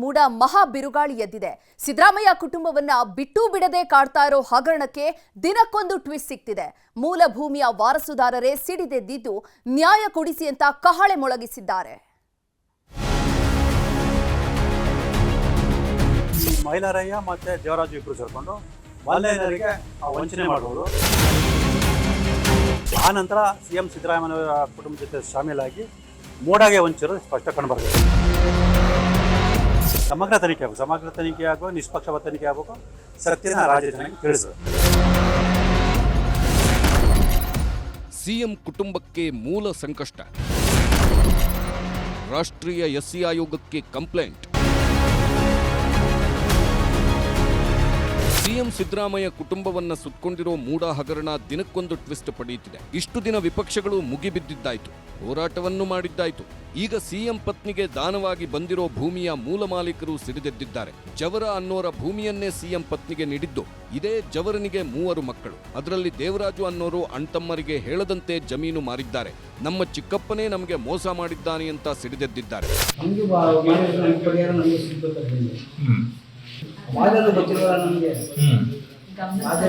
ಮೂಡ ಮಹಾ ಬಿರುಗಾಳಿ ಎದ್ದಿದೆ. ಸಿದ್ದರಾಮಯ್ಯ ಕುಟುಂಬವನ್ನ ಬಿಟ್ಟು ಬಿಡದೆ ಕಾಡ್ತಾ ಇರೋ ಹಗರಣಕ್ಕೆ ದಿನಕ್ಕೊಂದು ಟ್ವಿಸ್ಟ್ ಸಿಗ್ತಿದೆ ಮೂಲ ಭೂಮಿಯ ವಾರಸುದಾರರೇ ಸಿಡಿದೆದ್ದಿದ್ದು ನ್ಯಾಯ ಕೊಡಿಸಿ ಅಂತ ಕಹಳೆ ಮೊಳಗಿಸಿದ್ದಾರೆ. ಮೈಲಾರಯ್ಯ ಮತ್ತೆ ದೇವರಾಜು ಇಬ್ರು ಸೇರ್ಕೊಂಡು ಮಹಿಳೆಯರಿಗೆ ವಂಚನೆ ಮಾಡಬಹುದು ಆ ನಂತರ ಸಿ ಎಂ ಸಿದ್ದರಾಮಯ್ಯ ಕುಟುಂಬ ಜೊತೆ ಶಾಮೀಲಾಗಿ ಮೋಡಾಗೆ ವಂಚಿರೋದು ಸ್ಪಷ್ಟ ಕಂಡುಬರ್ತದೆ ಸಮಗ್ರ ತನಿಖೆ ಆಗಬೇಕು. ಸಮಗ್ರ ತನಿಖೆ ಆಗೋ ನಿಷ್ಪಕ್ಷಪಾತ ತನಿಖೆ ಆಗಬೇಕು. ಸತ್ಯನ ರಾಜ್ಯ ಜನಕ್ಕೆ ಸಿಎಂ ಕುಟುಂಬಕ್ಕೆ ಮೂಲ ಸಂಕಷ್ಟ. ರಾಷ್ಟ್ರೀಯ ಎಸ್ಸಿ ಆಯೋಗಕ್ಕೆ ಕಂಪ್ಲೇಂಟ್. ಸಿಎಂ ಸಿದ್ದರಾಮಯ್ಯ ಕುಟುಂಬವನ್ನ ಸುತ್ತಕೊಂಡಿರೋ ಮೂಡ ಹಗರಣ ದಿನಕ್ಕೊಂದು ಟ್ವಿಸ್ಟ್ ಪಡೆಯುತ್ತಿದೆ. ಇಷ್ಟು ದಿನ ವಿಪಕ್ಷಗಳು ಮುಗಿಬಿದ್ದಿದ್ದಾಯ್ತು. ಹೋರಾಟವನ್ನು ಮಾಡಿದ್ದಾಯ್ತು. ಈಗ ಸಿಎಂ ಪತ್ನಿಗೆ ದಾನವಾಗಿ ಬಂದಿರೋ ಭೂಮಿಯ ಮೂಲ ಮಾಲೀಕರು ಸಿಡಿದೆದ್ದಿದ್ದಾರೆ. ಜವರ ಅನ್ನೋರ ಭೂಮಿಯನ್ನೇ ಸಿಎಂ ಪತ್ನಿಗೆ ನೀಡಿದ್ದು. ಇದೇ ಜವರನಿಗೆ ಮೂವರು ಮಕ್ಕಳು. ಅದರಲ್ಲಿ ದೇವರಾಜು ಅನ್ನೋರು ಅಣ್ತಮ್ಮರಿಗೆ ಹೇಳದಂತೆ ಜಮೀನು ಮಾರಿದ್ದಾರೆ. ನಮ್ಮ ಚಿಕ್ಕಪ್ಪನೇ ನಮಗೆ ಮೋಸ ಮಾಡಿದ್ದಾನೆ ಅಂತ ಸಿಡಿದೆದ್ದಿದ್ದಾರೆ. ನಮಗೆ?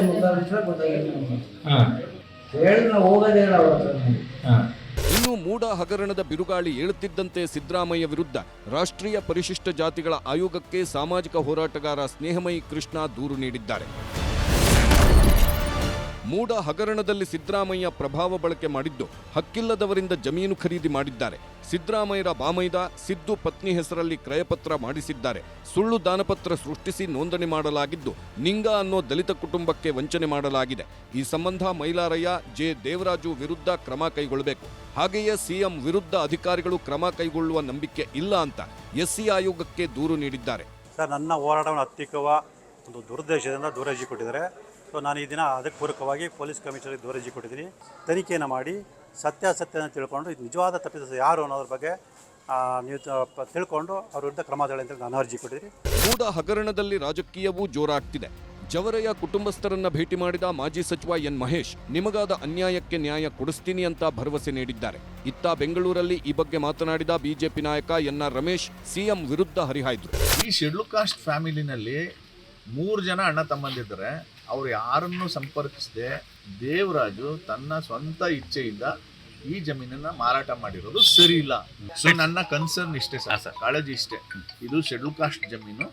ಮುಖಾಂತರ ಗೊತ್ತಾಗಿಲ್ಲ ನಮಗೆ. ಹೇಳಿ ನಾವು ಹೋಗೋದೇ ಇಲ್ಲ ಅವ್ರ ಇನ್ನು ಮೂಡ ಹಗರಣದ ಬಿರುಗಾಳಿ ಏಳುತ್ತಿದ್ದಂತೆ ಸಿದ್ದರಾಮಯ್ಯ ವಿರುದ್ಧ ರಾಷ್ಟ್ರೀಯ ಪರಿಶಿಷ್ಟ ಜಾತಿಗಳ ಆಯೋಗಕ್ಕೆ ಸಾಮಾಜಿಕ ಹೋರಾಟಗಾರ ಸ್ನೇಹಮಯಿ ಕೃಷ್ಣ ದೂರು ನೀಡಿದ್ದಾರೆ. ಮೂಡ ಹಗರಣದಲ್ಲಿ ಸಿದ್ದರಾಮಯ್ಯ ಪ್ರಭಾವ ಬಳಕೆ ಮಾಡಿದ್ದು ಹಕ್ಕಿಲ್ಲದವರಿಂದ ಜಮೀನು ಖರೀದಿ ಮಾಡಿದ್ದಾರೆ. ಸಿದ್ದರಾಮಯ್ಯರ ಬಾಮೈದ ಸಿದ್ದು ಪತ್ನಿ ಹೆಸರಲ್ಲಿ ಕ್ರಯಪತ್ರ ಮಾಡಿಸಿದ್ದಾರೆ. ಸುಳ್ಳು ದಾನಪತ್ರ ಸೃಷ್ಟಿಸಿ ನೋಂದಣಿ ಮಾಡಲಾಗಿದ್ದು ನಿಂಗ ಅನ್ನೋ ದಲಿತ ಕುಟುಂಬಕ್ಕೆ ವಂಚನೆ ಮಾಡಲಾಗಿದೆ. ಈ ಸಂಬಂಧ ಮೈಲಾರಯ್ಯ, ಜೆ. ದೇವರಾಜು ವಿರುದ್ಧ ಕ್ರಮ ಕೈಗೊಳ್ಳಬೇಕು. ಹಾಗೆಯೇ ಸಿಎಂ ವಿರುದ್ಧ ಅಧಿಕಾರಿಗಳು ಕ್ರಮ ಕೈಗೊಳ್ಳುವ ನಂಬಿಕೆ ಇಲ್ಲ ಅಂತ ಎಸ್ಸಿ ಆಯೋಗಕ್ಕೆ ದೂರು ನೀಡಿದ್ದಾರೆ. ಸರ್, ನನ್ನ ಹೋರಾಟವನ್ನು ಹತ್ತಿಕ್ಕುವ ಒಂದು ದುರುದ್ದೇಶದಿಂದ ದೂರ ಕೊಟ್ಟಿದ್ದಾರೆ ಸೊ ನಾನು ಈ ದಿನ ಅದಕ್ಕೆ ಪೂರಕವಾಗಿ ಪೊಲೀಸ್ ಕಮಿಷನರ್ಗೆ ದೂರಜಿ ಕೊಟ್ಟಿದ್ದೀನಿ. ತನಿಖೆಯನ್ನು ಮಾಡಿ ಸತ್ಯಾಸತ್ಯನ ತಿಳ್ಕೊಂಡು ಇದು ನಿಜವಾದ ತಪ್ಪಿದ ಯಾರು ಅನ್ನೋದ್ರ ಬಗ್ಗೆ ಆ, ನೀವು ತಿಳ್ಕೊಂಡು ಅವ್ರ ವಿರುದ್ಧ ಕ್ರಮ ತಗೊಳ್ಳಿ ಅಂತ ನಾನು ಅರ್ಜಿ ಕೊಟ್ಟಿದ್ದೀನಿ. ಕೂಡ ಹಗರಣದಲ್ಲಿ ರಾಜಕೀಯವೂ ಜೋರಾಗ್ತಿದೆ. ಜವರಯ್ಯ ಕುಟುಂಬಸ್ಥರನ್ನ ಭೇಟಿ ಮಾಡಿದ ಮಾಜಿ ಸಚಿವ ಎನ್ ಮಹೇಶ್ ನಿಮಗಾದ ಅನ್ಯಾಯಕ್ಕೆ ನ್ಯಾಯ ಕೊಡಿಸ್ತೀನಿ ಅಂತ ಭರವಸೆ ನೀಡಿದ್ದಾರೆ. ಇತ್ತ ಬೆಂಗಳೂರಲ್ಲಿ ಈ ಬಗ್ಗೆ ಮಾತನಾಡಿದ ಬಿಜೆಪಿ ನಾಯಕ ಎನ್ ಆರ್ ರಮೇಶ್ ಸಿಎಂ ವಿರುದ್ಧ ಹರಿಹಾಯ್ದು. ಈ ಶೆಡ್ಯೂಲ್ ಕಾಸ್ಟ್ ಫ್ಯಾಮಿಲಿನಲ್ಲಿ ಮೂರು ಜನ ಅಣ್ಣ ತಮ್ಮಂದಿದ್ದಾರೆ ಅವ್ರು ಯಾರನ್ನು ಸಂಪರ್ಕಿಸದೆ ದೇವರಾಜು ತನ್ನ ಸ್ವಂತ ಇಚ್ಛೆಯಿಂದ ಈ ಜಮೀನನ್ನ ಮಾರಾಟ ಮಾಡಿರೋದು ಸರಿ ಇಲ್ಲ. ಸೊ ನನ್ನ ಕನ್ಸರ್ನ್ ಇಷ್ಟೇ ಸರ್. ಕಾಳಜಿ ಇಷ್ಟೇ. ಇದು ಶೆಡ್ಯೂಲ್ ಕಾಸ್ಟ್ ಜಮೀನು.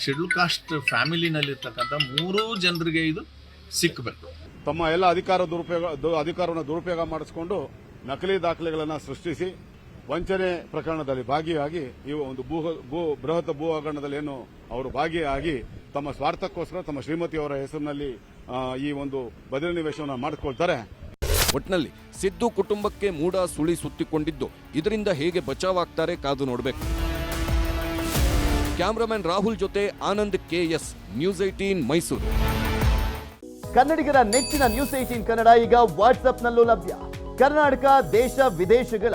ಶೆಡ್ಯೂಲ್ ಕಾಸ್ಟ್ ಫ್ಯಾಮಿಲಿನಲ್ಲಿರ್ತಕ್ಕಂಥ ಮೂರೂ ಜನರಿಗೆ ಇದು ಸಿಕ್ಕಬೇಕು ತಮ್ಮ ಎಲ್ಲ ಅಧಿಕಾರ ದುರುಪಯೋಗ ದು- ಅಧಿಕಾರವನ್ನು ದುರುಪಯೋಗ ಮಾಡಿಸಿಕೊಂಡು ನಕಲಿ ದಾಖಲೆಗಳನ್ನು ಸೃಷ್ಟಿಸಿ ವಂಚನೆ ಪ್ರಕರಣದಲ್ಲಿ ಭಾಗಿಯಾಗಿ ಈ ಒಂದು ಭೂ ಭೂ ಬೃಹತ್ ಭೂ ಹಗರಣದಲ್ಲಿ ಏನು ಅವರು ಭಾಗಿಯಾಗಿ ತಮ್ಮ ಸ್ವಾರ್ಥಕ್ಕೋಸ್ಕರ ತಮ್ಮ ಶ್ರೀಮತಿಯವರ ಹೆಸರಿನಲ್ಲಿ ಈ ಒಂದು ಬದಲಿ ನಿವೇಶವನ್ನು ಮಾಡಿಕೊಳ್ತಾರೆ ಒಟ್ನಲ್ಲಿ ಸಿದ್ದು ಕುಟುಂಬಕ್ಕೆ ಮೂಡ ಸುಳಿ ಸುತ್ತಿಕೊಂಡಿದ್ದು ಇದರಿಂದ ಹೇಗೆ ಬಚಾವಾಗ್ತಾರೆ ಕಾದು ನೋಡಬೇಕು. ಕ್ಯಾಮ್ರಾಮನ್ ರಾಹುಲ್ ಜೊತೆ Anand KS news eighteen Mysuru. ಕನ್ನಡಿಗರ ನೆಚ್ಚಿನ ನ್ಯೂಸ್ ಏಟೀನ್ ಕನ್ನಡ ಈಗ ವಾಟ್ಸ್ಆಪ್ನಲ್ಲೂ ಲಭ್ಯ. ಕರ್ನಾಟಕ ದೇಶ ವಿದೇಶಗಳ